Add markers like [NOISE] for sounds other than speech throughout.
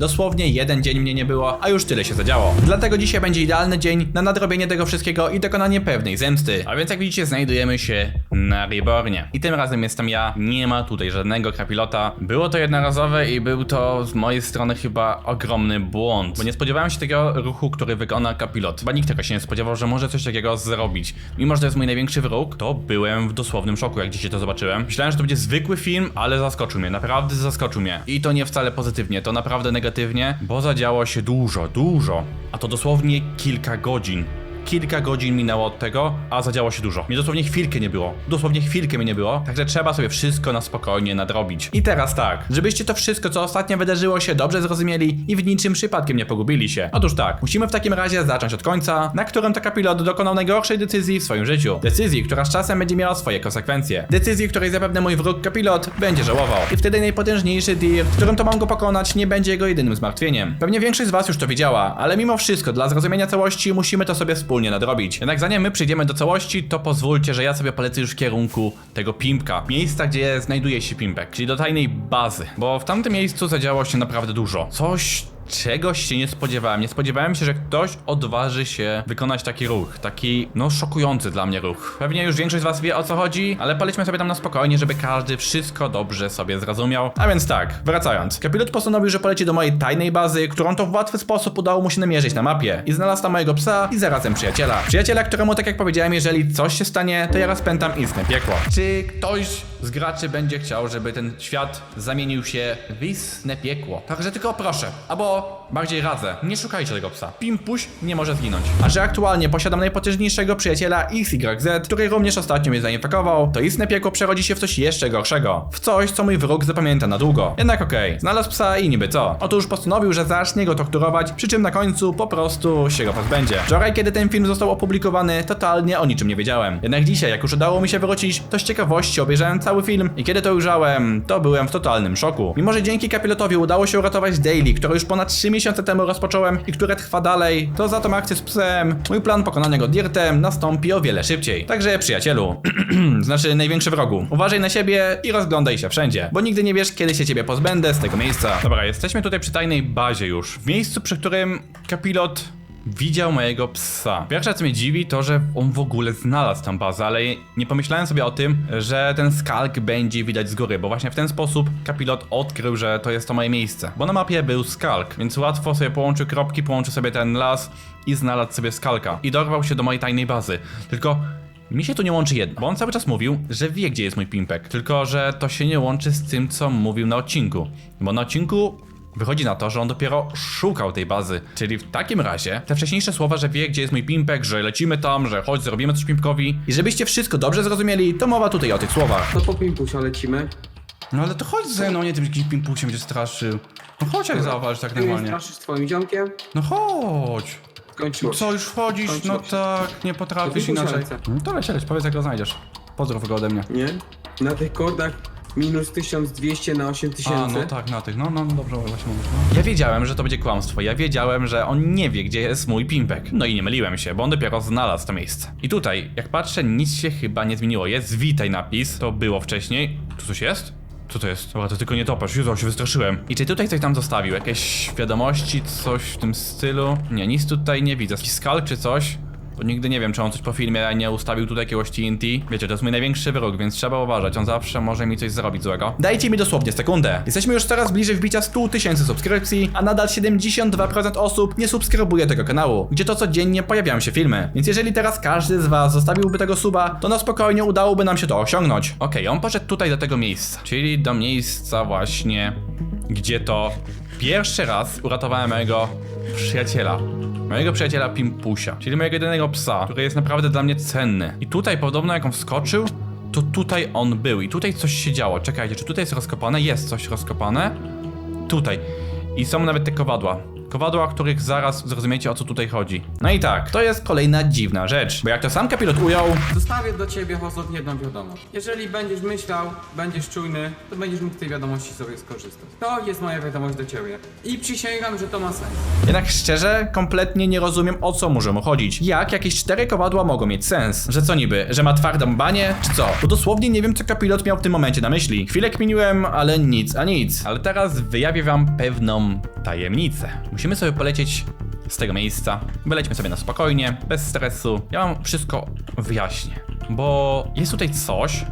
Dosłownie jeden dzień mnie nie było, a już tyle się zadziało. Dlatego dzisiaj będzie idealny dzień na nadrobienie tego wszystkiego i dokonanie pewnej zemsty. A więc jak widzicie, znajdujemy się na Rebornie. I tym razem jestem ja, nie ma tutaj żadnego krapilota. Było to jednorazowe i był to z mojej strony chyba ogromny błąd, bo nie spodziewałem się takiego ruchu, który wykona kapilot. Chyba nikt tego się nie spodziewał, że może coś takiego zrobić. Mimo, że to jest mój największy wróg, to byłem w dosłownym szoku, jak dzisiaj to zobaczyłem. Myślałem, że to będzie zwykły film, ale zaskoczył mnie, naprawdę zaskoczył mnie. I to nie wcale pozytywnie, to naprawdę negatywnie, bo zadziało się dużo, dużo. A to dosłownie kilka godzin. Kilka godzin minęło od tego, a zadziało się dużo. Mnie dosłownie chwilkę nie było. Dosłownie chwilkę mnie nie było, także trzeba sobie wszystko na spokojnie nadrobić. I teraz tak, żebyście to wszystko, co ostatnio wydarzyło się, dobrze zrozumieli i w niczym przypadkiem nie pogubili się. Otóż tak, musimy w takim razie zacząć od końca, na którym to kapilot dokonał najgorszej decyzji w swoim życiu. Decyzji, która z czasem będzie miała swoje konsekwencje. Decyzji, której zapewne mój wróg kapilot będzie żałował. I wtedy najpotężniejszy Dirt, którym to mam go pokonać, nie będzie jego jedynym zmartwieniem. Pewnie większość z was już to wiedziała, ale mimo wszystko, dla zrozumienia całości musimy to sobie wspólnie nadrobić. Jednak zanim my przyjdziemy do całości, to pozwólcie, że ja sobie polecę już w kierunku tego pimpka. Miejsca, gdzie znajduje się pimpek, czyli do tajnej bazy. Bo w tamtym miejscu zadziało się naprawdę dużo. Coś Czegoś się nie spodziewałem. Nie spodziewałem się, że ktoś odważy się wykonać taki ruch. Taki, no, szokujący dla mnie ruch. Pewnie już większość z Was wie o co chodzi, ale polećmy sobie tam na spokojnie, żeby każdy wszystko dobrze sobie zrozumiał. A więc tak, wracając. Kapilot postanowił, że poleci do mojej tajnej bazy, którą to w łatwy sposób udało mu się namierzyć na mapie. I znalazł tam mojego psa i zarazem przyjaciela. Przyjaciela, któremu, tak jak powiedziałem, jeżeli coś się stanie, to ja rozpętam istne piekło. Czy ktoś z graczy będzie chciał, żeby ten świat zamienił się w istne piekło? Także tylko proszę, albo bardziej radzę, nie szukajcie tego psa. Pimpuś nie może zginąć. A że aktualnie posiadam najpotężniejszego przyjaciela XYZ, który również ostatnio mnie zainfekował, to istne piekło przerodzi się w coś jeszcze gorszego. W coś, co mój wróg zapamięta na długo. Jednak okej, znalazł psa i niby co. Otóż postanowił, że zacznie go torturować, przy czym na końcu po prostu się go pozbędzie. Wczoraj, kiedy ten film został opublikowany, totalnie o niczym nie wiedziałem. Jednak dzisiaj, jak już udało mi się wrócić, to z ciekawości obejrzałem cały film i kiedy to ujrzałem, to byłem w totalnym szoku. Mimo, że dzięki kapilotowi udało się uratować Daily, które już ponad 3 miesiące temu rozpocząłem i które trwa dalej, to za tą akcję z psem, mój plan pokonania go Dirtem nastąpi o wiele szybciej. Także przyjacielu, [CLEARS THROAT] znaczy największy wrogu, uważaj na siebie i rozglądaj się wszędzie, bo nigdy nie wiesz, kiedy się ciebie pozbędę z tego miejsca. Dobra, jesteśmy tutaj przy tajnej bazie już, w miejscu, przy którym kapilot widział mojego psa. Pierwsze co mnie dziwi to, że on w ogóle znalazł tam bazę, ale nie pomyślałem sobie o tym, że ten skalk będzie widać z góry, bo właśnie w ten sposób kapilot odkrył, że to jest to moje miejsce. Bo na mapie był skalk, więc łatwo sobie połączył kropki, połączył sobie ten las i znalazł sobie skalka. I dorwał się do mojej tajnej bazy. Tylko mi się tu nie łączy jedno, bo on cały czas mówił, że wie gdzie jest mój pimpek, tylko że to się nie łączy z tym co mówił na odcinku. Bo na odcinku Wychodzi na to, że on dopiero szukał tej bazy. Czyli w takim razie te wcześniejsze słowa, że wie, gdzie jest mój pimpek, że lecimy tam, że chodź, zrobimy coś pimpkowi. I żebyście wszystko dobrze zrozumieli, to mowa tutaj o tych słowach. To po pimpusia lecimy. No ale to chodź ze mną, nie tym jakimś pimpusiem cię straszył. No chodź jak zauważ tak Ty mnie normalnie. straszysz swoim ziomkiem? No chodź. Skończyło się. Co, już wchodzisz? No tak, nie potrafisz To inaczej. chcę. No to leć, powiedz jak go znajdziesz. Pozdrów go ode mnie. Nie? Na tych kordach minus 1200 na 8000. A, no tak, na tych. No, no, no dobrze, właśnie mówisz. No. Ja wiedziałem, że to będzie kłamstwo. Ja wiedziałem, że on nie wie, gdzie jest mój pimpek. No i nie myliłem się, bo on dopiero znalazł to miejsce. I tutaj, jak patrzę, nic się chyba nie zmieniło. Jest witaj napis, to było wcześniej. Tu coś jest? Co to jest? Dobra, to tylko nie topasz. Jezu, się wystraszyłem. I czy tutaj coś tam zostawił? Jakieś wiadomości, coś w tym stylu? Nie, nic tutaj nie widzę. Jakiś skalk czy coś? Bo nigdy nie wiem, czy on coś po filmie nie ustawił tutaj jakiegoś TNT. Wiecie, to jest mój największy wróg, więc trzeba uważać. On zawsze może mi coś zrobić złego. Dajcie mi dosłownie sekundę. Jesteśmy już coraz bliżej wbicia 100 tysięcy subskrypcji, a nadal 72% osób nie subskrybuje tego kanału, gdzie to codziennie pojawiają się filmy. Więc jeżeli teraz każdy z was zostawiłby tego suba, to na spokojnie udałoby nam się to osiągnąć. Okej, on poszedł tutaj do tego miejsca, czyli do miejsca właśnie, gdzie to pierwszy raz uratowałem mojego przyjaciela. Mojego przyjaciela Pimpusia, czyli mojego jedynego psa, który jest naprawdę dla mnie cenny. I tutaj podobno jak on wskoczył, to tutaj on był i tutaj coś się działo. Czekajcie, czy tutaj jest rozkopane? Jest coś rozkopane. Tutaj. I są nawet te kowadła. Kowadła, o których zaraz zrozumiecie o co tutaj chodzi. No i tak, to jest kolejna dziwna rzecz, bo jak to sam kapilot ujął, Zostawię do ciebie Hozot jedną wiadomość. Jeżeli będziesz myślał, będziesz czujny, to będziesz mógł z tej wiadomości sobie skorzystać. To jest moja wiadomość do ciebie. I przysięgam, że to ma sens. Jednak szczerze, kompletnie nie rozumiem o co może mu chodzić. Jak jakieś cztery kowadła mogą mieć sens? Że co niby, że ma twardą banię, czy co? Bo dosłownie nie wiem co kapilot miał w tym momencie na myśli. Chwilę kminiłem, ale nic a nic. Ale teraz wyjawię wam pewną tajemnicę. Musimy sobie polecieć z tego miejsca. Wylećmy sobie na spokojnie, bez stresu. Ja wam wszystko wyjaśnię, bo jest tutaj coś,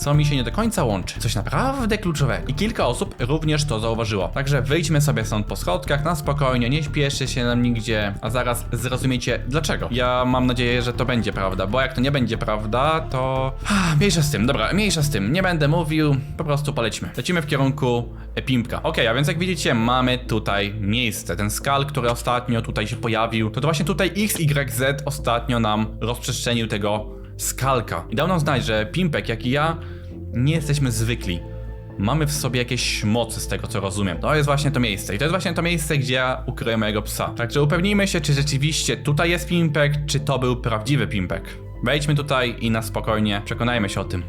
co mi się nie do końca łączy. Coś naprawdę kluczowego. I kilka osób również to zauważyło. Także wyjdźmy sobie stąd po schodkach na spokojnie, nie śpieszy się nam nigdzie, a zaraz zrozumiecie dlaczego. Ja mam nadzieję, że to będzie prawda, bo jak to nie będzie prawda, to... Mniejsza z tym, dobra, mniejsza z tym. Nie będę mówił, po prostu polećmy. Lecimy w kierunku e, Pimpka. Okej, a więc jak widzicie, mamy tutaj miejsce. Ten skal, który ostatnio tutaj się pojawił, to, to właśnie tutaj XYZ ostatnio nam rozprzestrzenił tego skalka. I dał nam znać, że Pimpek, jak i ja, nie jesteśmy zwykli. Mamy w sobie jakieś mocy z tego, co rozumiem. To jest właśnie to miejsce. I to jest właśnie to miejsce, gdzie ja ukryję mojego psa. Także upewnijmy się, czy rzeczywiście tutaj jest Pimpek, czy to był prawdziwy Pimpek. Wejdźmy tutaj i na spokojnie przekonajmy się o tym.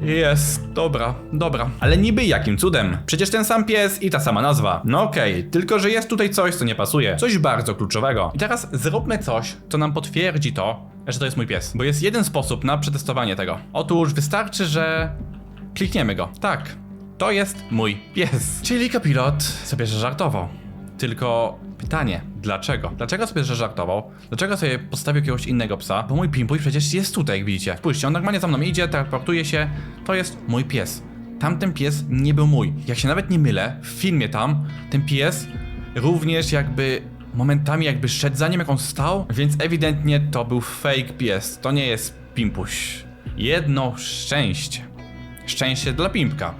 Jest, dobra, dobra. Ale niby jakim cudem? Przecież ten sam pies i ta sama nazwa. No okej, tylko że jest tutaj coś, co nie pasuje. Coś bardzo kluczowego. I teraz zróbmy coś, co nam potwierdzi to, że to jest mój pies. Bo jest jeden sposób na przetestowanie tego. Otóż wystarczy, że klikniemy go. Tak, to jest mój pies. Czyli kapilot sobie żartował. Tylko pytanie, dlaczego? Dlaczego sobie że żartował? Dlaczego sobie postawił jakiegoś innego psa? Bo mój Pimpuj przecież jest tutaj, jak widzicie. Spójrzcie, on normalnie za mną idzie, teleportuje się. To jest mój pies. Tamten pies nie był mój. Jak się nawet nie mylę, w filmie tam, ten pies również jakby momentami jakby szedł za nim, jak on stał, więc ewidentnie to był fake pies. To nie jest Pimpuś. Jedno szczęście. Szczęście dla Pimpka.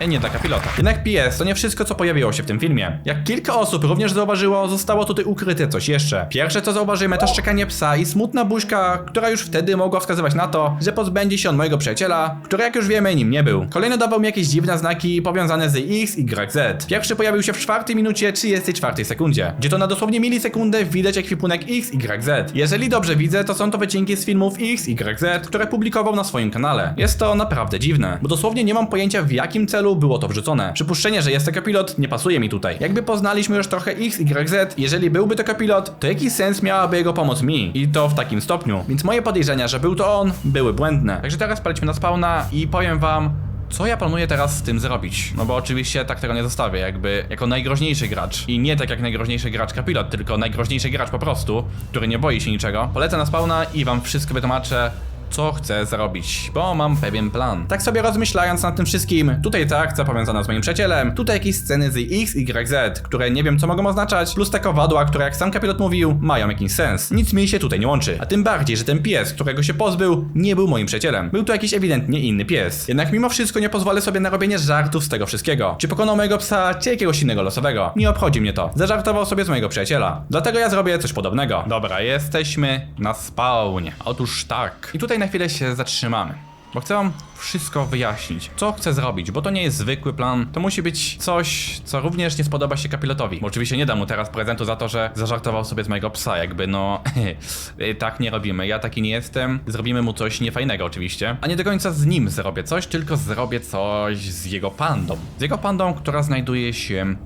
E, nie dla kapilota. Jednak PS to nie wszystko, co pojawiło się w tym filmie. Jak kilka osób również zauważyło, zostało tutaj ukryte coś jeszcze. Pierwsze, co zauważymy, to szczekanie psa i smutna buźka, która już wtedy mogła wskazywać na to, że pozbędzie się on mojego przyjaciela, który jak już wiemy, nim nie był. Kolejny dawał mi jakieś dziwne znaki powiązane z X, Y, Z. Pierwszy pojawił się w czwartej minucie 34 sekundzie, gdzie to na dosłownie milisekundę widać ekwipunek X, Y, Z. Jeżeli dobrze widzę, to są to wycinki z filmów X, Y, Z, które publikował na swoim kanale. Jest to naprawdę dziwne, bo dosłownie nie mam pojęcia w jakim celu było to wrzucone. Przypuszczenie, że jest to kapilot nie pasuje mi tutaj. Jakby poznaliśmy już trochę X, Y, Z, jeżeli byłby to kapilot, to jaki sens miałaby jego pomoc mi? I to w takim stopniu. Więc moje podejrzenia, że był to on, były błędne. Także teraz palećmy na spawna i powiem wam, co ja planuję teraz z tym zrobić? No bo oczywiście tak tego nie zostawię, jakby jako najgroźniejszy gracz. I nie tak jak najgroźniejszy gracz kapilot, tylko najgroźniejszy gracz po prostu, który nie boi się niczego. Polecę na spawna i wam wszystko wytłumaczę, co chcę zrobić, bo mam pewien plan. Tak sobie rozmyślając nad tym wszystkim, tutaj ta akcja powiązana z moim przyjacielem, tutaj jakieś sceny z X, Y, Z, które nie wiem co mogą oznaczać, plus te kowadła, które jak sam kapilot mówił, mają jakiś sens. Nic mi się tutaj nie łączy. A tym bardziej, że ten pies, którego się pozbył, nie był moim przyjacielem. Był to jakiś ewidentnie inny pies. Jednak mimo wszystko nie pozwolę sobie na robienie żartów z tego wszystkiego. Czy pokonał mojego psa, czy jakiegoś innego losowego. Nie obchodzi mnie to. Zażartował sobie z mojego przyjaciela. Dlatego ja zrobię coś podobnego. Dobra, jesteśmy na spawnie. Otóż tak. I tutaj na chwilę się zatrzymamy. Bo chcę wam wszystko wyjaśnić. Co chcę zrobić, bo to nie jest zwykły plan. To musi być coś, co również nie spodoba się kapilotowi. Bo oczywiście nie dam mu teraz prezentu za to, że zażartował sobie z mojego psa. Jakby no, [LAUGHS] tak nie robimy. Ja taki nie jestem. Zrobimy mu coś niefajnego oczywiście. A nie do końca z nim zrobię coś, tylko zrobię coś z jego pandą. Z jego pandą, która znajduje się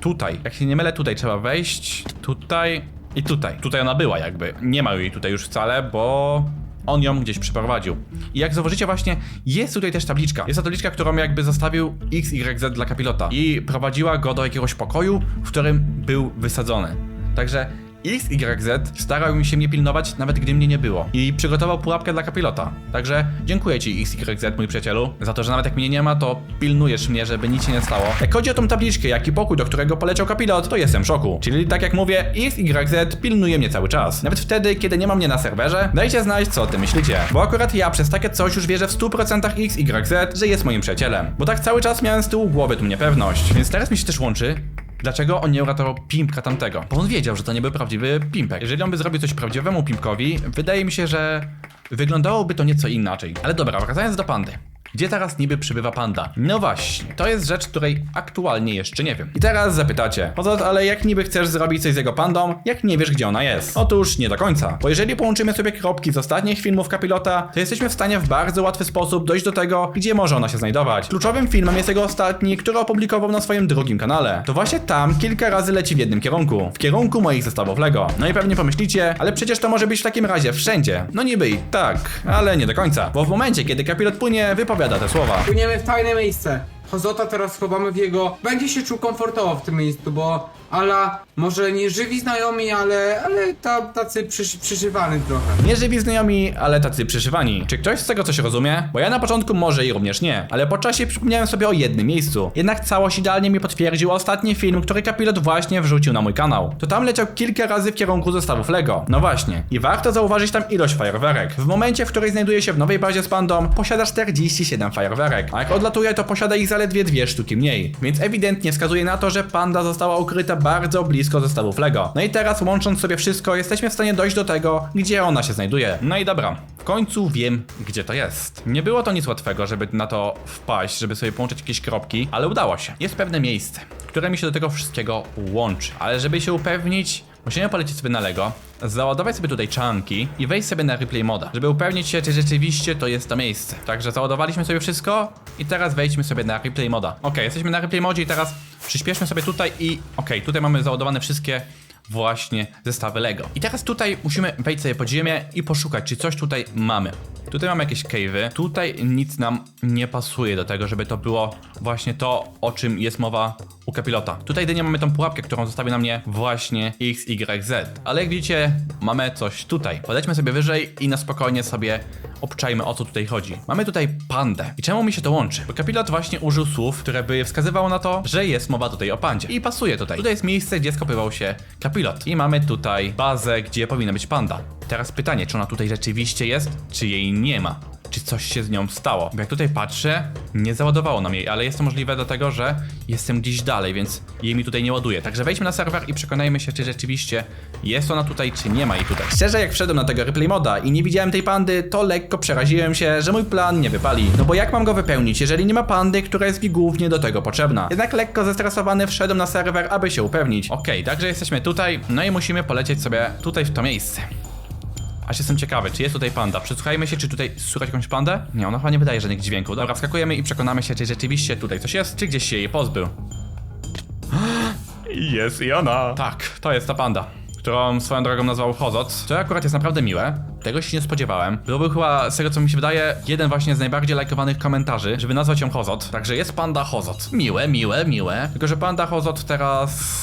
tutaj. Jak się nie mylę, tutaj trzeba wejść. Tutaj i tutaj. Tutaj ona była jakby. Nie ma jej tutaj już wcale, bo on ją gdzieś przyprowadził. I jak zauważycie właśnie, jest tutaj też tabliczka. Jest to tabliczka, którą jakby zostawił XYZ dla kapilota. I prowadziła go do jakiegoś pokoju, w którym był wysadzony. Także XYZ starał mi się mnie pilnować, nawet gdy mnie nie było. I przygotował pułapkę dla kapilota. Także dziękuję ci XYZ, mój przyjacielu, za to, że nawet jak mnie nie ma, to pilnujesz mnie, żeby nic się nie stało. Jak chodzi o tą tabliczkę, jak i pokój, do którego poleciał kapilot, to jestem w szoku. Czyli tak jak mówię, XYZ pilnuje mnie cały czas. Nawet wtedy, kiedy nie ma mnie na serwerze, dajcie znać, co o tym myślicie. Bo akurat ja przez takie coś już wierzę w 100% XYZ, że jest moim przyjacielem. Bo tak cały czas miałem z tyłu głowy tu niepewność. Więc teraz mi się też łączy, Dlaczego on nie uratował Pimpka tamtego? Bo on wiedział, że to nie był prawdziwy Pimpek. Jeżeli on by zrobił coś prawdziwemu Pimpkowi, wydaje mi się, że wyglądałoby to nieco inaczej. Ale dobra, wracając do pandy. Gdzie teraz niby przybywa panda? No właśnie, to jest rzecz, której aktualnie jeszcze nie wiem. I teraz zapytacie, Pozot, ale jak niby chcesz zrobić coś z jego pandą, jak nie wiesz gdzie ona jest? Otóż nie do końca, bo jeżeli połączymy sobie kropki z ostatnich filmów kapilota, to jesteśmy w stanie w bardzo łatwy sposób dojść do tego, gdzie może ona się znajdować. Kluczowym filmem jest jego ostatni, który opublikował na swoim drugim kanale. To właśnie tam kilka razy leci w jednym kierunku, w kierunku moich zestawów Lego. No i pewnie pomyślicie, ale przecież to może być w takim razie wszędzie. No niby i tak, ale nie do końca, bo w momencie, kiedy kapilot płynie, wypowiada te słowa. Płyniemy w tajne miejsce. Hozota teraz schowamy w jego... Będzie się czuł komfortowo w tym miejscu, bo ala może nie żywi znajomi, ale, ale ta, tacy przysz, trochę. Nie żywi znajomi, ale tacy przyszywani. Czy ktoś z tego coś rozumie? Bo ja na początku może i również nie, ale po czasie przypomniałem sobie o jednym miejscu. Jednak całość idealnie mi potwierdził ostatni film, który kapilot właśnie wrzucił na mój kanał. To tam leciał kilka razy w kierunku zestawów LEGO. No właśnie. I warto zauważyć tam ilość fajerwerek. W momencie, w której znajduje się w nowej bazie z pandą, posiada 47 fajerwerek. A jak odlatuje, to posiada ich zaledwie dwie sztuki mniej. Więc ewidentnie wskazuje na to, że panda została ukryta bardzo blisko zestawów LEGO. No i teraz łącząc sobie wszystko, jesteśmy w stanie dojść do tego, gdzie ona się znajduje. No i dobra, w końcu wiem, gdzie to jest. Nie było to nic łatwego, żeby na to wpaść, żeby sobie połączyć jakieś kropki, ale udało się. Jest pewne miejsce, które mi się do tego wszystkiego łączy. Ale żeby się upewnić, musimy polecieć sobie na Lego, załadować sobie tutaj czanki i wejść sobie na replay moda, żeby upewnić się, czy rzeczywiście to jest to miejsce. Także załadowaliśmy sobie wszystko i teraz wejdźmy sobie na replay moda. Ok, jesteśmy na replay modzie i teraz przyspieszmy sobie tutaj i ok, tutaj mamy załadowane wszystkie właśnie zestawy Lego. I teraz tutaj musimy wejść sobie pod ziemię i poszukać, czy coś tutaj mamy. Tutaj mamy jakieś cave'y. Tutaj nic nam nie pasuje do tego, żeby to było właśnie to, o czym jest mowa u kapilota. Tutaj jedynie mamy tą pułapkę, którą zostawi na mnie właśnie X, Y, Z. Ale jak widzicie, mamy coś tutaj. Podejdźmy sobie wyżej i na spokojnie sobie obczajmy o co tutaj chodzi. Mamy tutaj pandę. I czemu mi się to łączy? Bo kapilot właśnie użył słów, które by wskazywało na to, że jest mowa tutaj o pandzie. I pasuje tutaj. Tutaj jest miejsce, gdzie skopywał się kapilot. I mamy tutaj bazę, gdzie powinna być panda. Teraz pytanie, czy ona tutaj rzeczywiście jest, czy jej nie ma? Czy coś się z nią stało? Bo jak tutaj patrzę, nie załadowało nam jej, ale jest to możliwe dlatego, że jestem gdzieś dalej, więc jej mi tutaj nie ładuje. Także wejdźmy na serwer i przekonajmy się, czy rzeczywiście jest ona tutaj, czy nie ma jej tutaj. Szczerze, jak wszedłem na tego replay moda i nie widziałem tej pandy, to lekko przeraziłem się, że mój plan nie wypali. No bo jak mam go wypełnić, jeżeli nie ma pandy, która jest mi głównie do tego potrzebna? Jednak lekko zestresowany wszedłem na serwer, aby się upewnić. Okej, także jesteśmy tutaj, no i musimy polecieć sobie tutaj w to miejsce. Aż jestem ciekawy, czy jest tutaj panda. Przesłuchajmy się, czy tutaj słychać jakąś pandę? Nie, ona chyba nie wydaje żadnych dźwięków. Dobra, wskakujemy i przekonamy się, czy rzeczywiście tutaj coś jest, czy gdzieś się jej pozbył. [GASPS] Jest i ona. Tak, to jest ta panda. Którą swoją drogą nazwał Hozot. To akurat jest naprawdę miłe. Tego się nie spodziewałem. To był chyba, z tego co mi się wydaje, jeden właśnie z najbardziej lajkowanych komentarzy, żeby nazwać ją Hozot. Także jest panda Hozot. Miłe, miłe, miłe. Tylko, że panda Hozot teraz...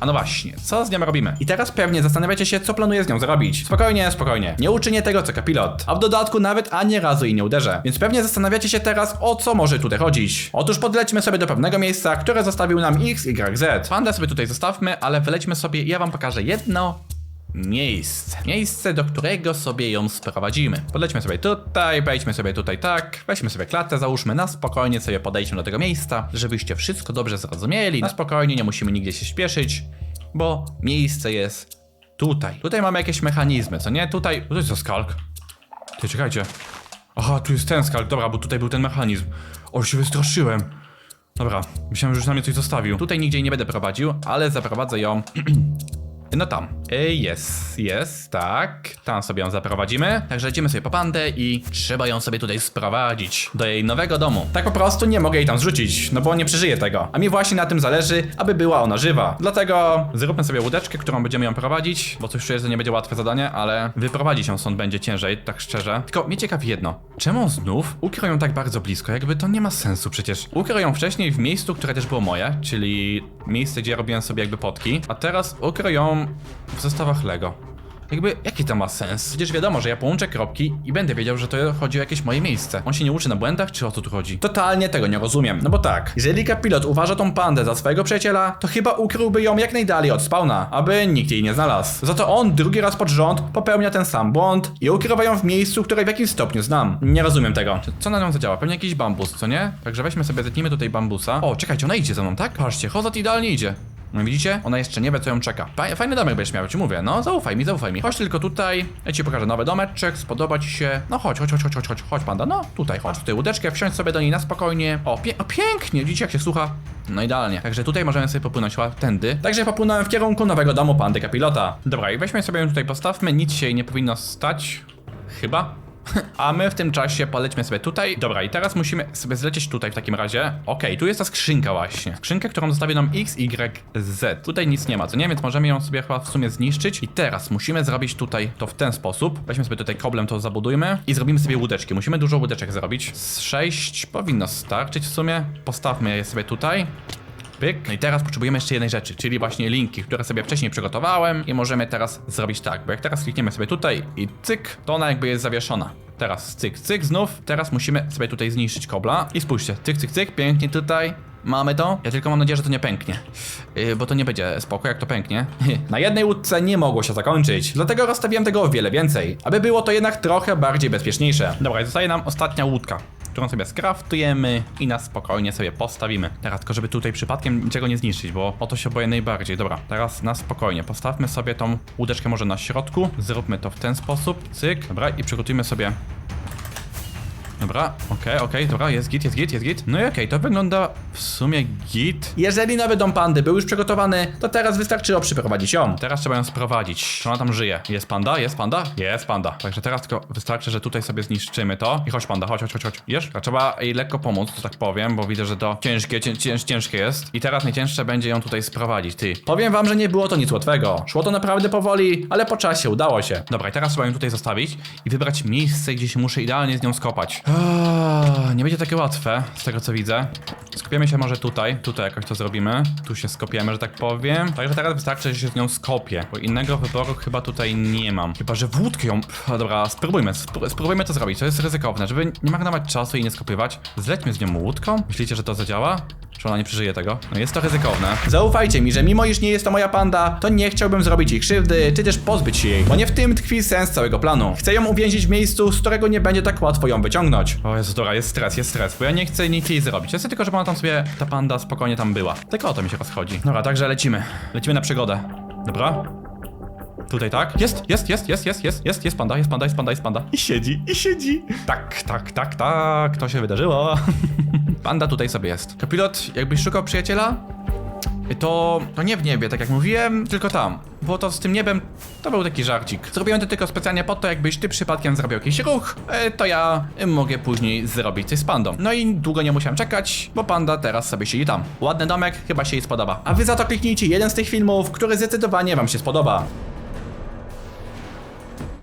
A no właśnie, co z nią robimy? I teraz pewnie zastanawiacie się, co planuję z nią zrobić. Spokojnie, spokojnie. Nie uczynię tego, co kapilot. A w dodatku nawet ani razu jej nie uderzę. Więc pewnie zastanawiacie się teraz, o co może tutaj chodzić. Otóż podlećmy sobie do pewnego miejsca, które zostawił nam X, Y, Z. Pandę sobie tutaj zostawmy, ale wylećmy sobie i ja wam pokażę jedno miejsce. Miejsce, do którego sobie ją sprowadzimy. Podlećmy sobie tutaj, wejdźmy sobie tutaj tak, weźmy sobie klatę, załóżmy na spokojnie sobie podejdźmy do tego miejsca, żebyście wszystko dobrze zrozumieli. Na spokojnie, nie musimy nigdzie się śpieszyć, bo miejsce jest tutaj. Tutaj mamy jakieś mechanizmy, co nie? Tutaj, to jest to skalk. Ty, czekajcie. Aha, tu jest ten skalk, dobra, bo tutaj był ten mechanizm. O, się wystraszyłem. Dobra, myślałem, że już na mnie coś zostawił. Tutaj nigdzie nie będę prowadził, ale zaprowadzę ją [CLEARS THROAT] no tam. Jest, jest, tak. Tam sobie ją zaprowadzimy. Także lecimy sobie po pandę i trzeba ją sobie tutaj sprowadzić do jej nowego domu. Tak po prostu nie mogę jej tam zrzucić, no bo nie przeżyje tego. A mi właśnie na tym zależy, aby była ona żywa. Dlatego zróbmy sobie łódeczkę, którą będziemy ją prowadzić, bo coś czuję, że nie będzie łatwe zadanie, ale wyprowadzić ją stąd będzie ciężej, tak szczerze. Tylko mnie ciekawi jedno. Czemu znów ukrył ją tak bardzo blisko? Jakby to nie ma sensu przecież. Ukrył ją wcześniej w miejscu, które też było moje, czyli miejsce, gdzie robiłem sobie jakby potki, a teraz ukrył ją w zestawach Lego. Jakby, jaki to ma sens? Przecież wiadomo, że ja połączę kropki i będę wiedział, że to chodzi o jakieś moje miejsce. On się nie uczy na błędach, czy o co tu chodzi? Totalnie tego nie rozumiem. No bo tak, jeżeli kapilot uważa tą pandę za swojego przyjaciela, to chyba ukryłby ją jak najdalej od spawna, aby nikt jej nie znalazł. Za to on drugi raz pod rząd popełnia ten sam błąd i ukrywa ją w miejscu, które w jakimś stopniu znam. Nie rozumiem tego. Co na nią zadziała? Pewnie jakiś bambus, co nie? Także weźmy sobie, zetnijmy tutaj bambusa. O, czekajcie, ona idzie za mną, tak? Patrzcie, Hozot idealnie idzie. No widzicie? Ona jeszcze nie wie, co ją czeka. Faj- Fajny domek będziesz miał, ci mówię. No, zaufaj mi, zaufaj mi. Chodź tylko tutaj, ja ci pokażę nowy domeczek, spodoba ci się. No chodź, chodź, chodź, chodź, chodź, chodź, panda. No, tutaj, chodź tutaj łódeczkę, wsiądź sobie do niej na spokojnie. O, pie o pięknie, widzicie jak się słucha? No idealnie. Także tutaj możemy sobie popłynąć tędy. Także popłynąłem w kierunku nowego domu pandy kapilota. Dobra, i weźmy sobie ją tutaj postawmy, nic się jej nie powinno stać. Chyba. A my w tym czasie polećmy sobie tutaj. Dobra, i teraz musimy sobie zlecieć tutaj w takim razie. Okej, tu jest ta skrzynka właśnie. Skrzynka, którą zostawi nam X, Y, Z. Tutaj nic nie ma, co nie? Więc możemy ją sobie chyba w sumie zniszczyć. I teraz musimy zrobić tutaj to w ten sposób. Weźmy sobie tutaj koblem to zabudujmy i zrobimy sobie łódeczki. Musimy dużo łódeczek zrobić. Z 6 powinno starczyć w sumie. Postawmy je sobie tutaj. Pyk. No i teraz potrzebujemy jeszcze jednej rzeczy, czyli właśnie linki, które sobie wcześniej przygotowałem i możemy teraz zrobić tak, bo jak teraz klikniemy sobie tutaj i cyk, to ona jakby jest zawieszona. Teraz cyk, cyk znów. Teraz musimy sobie tutaj zniszczyć kobla i spójrzcie, cyk, cyk, cyk, pięknie tutaj. Mamy to? Ja tylko mam nadzieję, że to nie pęknie. Yy, bo to nie będzie spoko, jak to pęknie. [LAUGHS] Na jednej łódce nie mogło się zakończyć, dlatego rozstawiłem tego o wiele więcej, aby było to jednak trochę bardziej bezpieczniejsze. Dobra, zostaje nam ostatnia łódka którą sobie skraftujemy i na spokojnie sobie postawimy. Teraz tylko, żeby tutaj przypadkiem niczego nie zniszczyć, bo o to się boję najbardziej. Dobra, teraz na spokojnie. Postawmy sobie tą łódeczkę może na środku. Zróbmy to w ten sposób. Cyk. Dobra, i przygotujmy sobie Dobra, okej, okej, dobra, jest git, jest git, jest git. No i okej, to wygląda w sumie git. Jeżeli nowy dom pandy był już przygotowany, to teraz wystarczyło przyprowadzić ją. Teraz trzeba ją sprowadzić. Czy ona tam żyje? Jest panda? Jest panda? Jest panda. Także teraz tylko wystarczy, że tutaj sobie zniszczymy to. I chodź panda, chodź, chodź, chodź, chodź. Jesz? A trzeba jej lekko pomóc, że tak powiem, bo widzę, że to ciężkie, cię, cięż, ciężkie jest. I teraz najcięższe będzie ją tutaj sprowadzić, ty. Powiem wam, że nie było to nic łatwego. Szło to naprawdę powoli, ale po czasie udało się. Dobra, i teraz trzeba ją tutaj zostawić i wybrać miejsce, gdzie się muszę idealnie z nią skopać. Nie będzie takie łatwe, z tego co widzę. Skopiemy się może tutaj, tutaj jakoś to zrobimy. Tu się skopiemy, że tak powiem. Także teraz wystarczy, że się z nią skopię, bo innego wyboru chyba tutaj nie mam. Chyba, że wódkę ją... Dobra, spróbujmy, spró- spróbujmy to zrobić, to jest ryzykowne, żeby nie marnować czasu i nie skopywać. Zlećmy z nią łódką. Myślicie, że to zadziała? Czy ona nie przeżyje tego? No jest to ryzykowne. Zaufajcie mi, że mimo iż nie jest to moja panda, to nie chciałbym zrobić jej krzywdy, czy też pozbyć się jej, bo nie w tym tkwi sens całego planu. Chcę ją uwięzić w miejscu, z którego nie będzie tak łatwo ją wyciągnąć. O Jezu, dobra, jest stres, jest stres, bo ja nie chcę nic jej zrobić. Ja chcę tylko, żeby ona tam sobie, ta panda spokojnie tam była. Tylko o to mi się rozchodzi. Dobra, także lecimy. Lecimy na przygodę. Dobra? Tutaj tak? Jest, jest, jest, jest, jest, jest, jest, jest panda, jest panda, jest panda, jest panda. I siedzi, i siedzi. Tak, tak, tak, tak, to się wydarzyło. [LAUGHS] Panda tutaj sobie jest. Kopilot, jakbyś szukał przyjaciela, to, to nie w niebie, tak jak mówiłem, tylko tam. Bo to z tym niebem to był taki żarcik. Zrobiłem to tylko specjalnie po to, jakbyś ty przypadkiem zrobił jakiś ruch, e, to ja mogę później zrobić coś z pandą. No i długo nie musiałem czekać, bo panda teraz sobie siedzi tam. Ładny domek, chyba się jej spodoba. A wy za to kliknijcie jeden z tych filmów, który zdecydowanie wam się spodoba.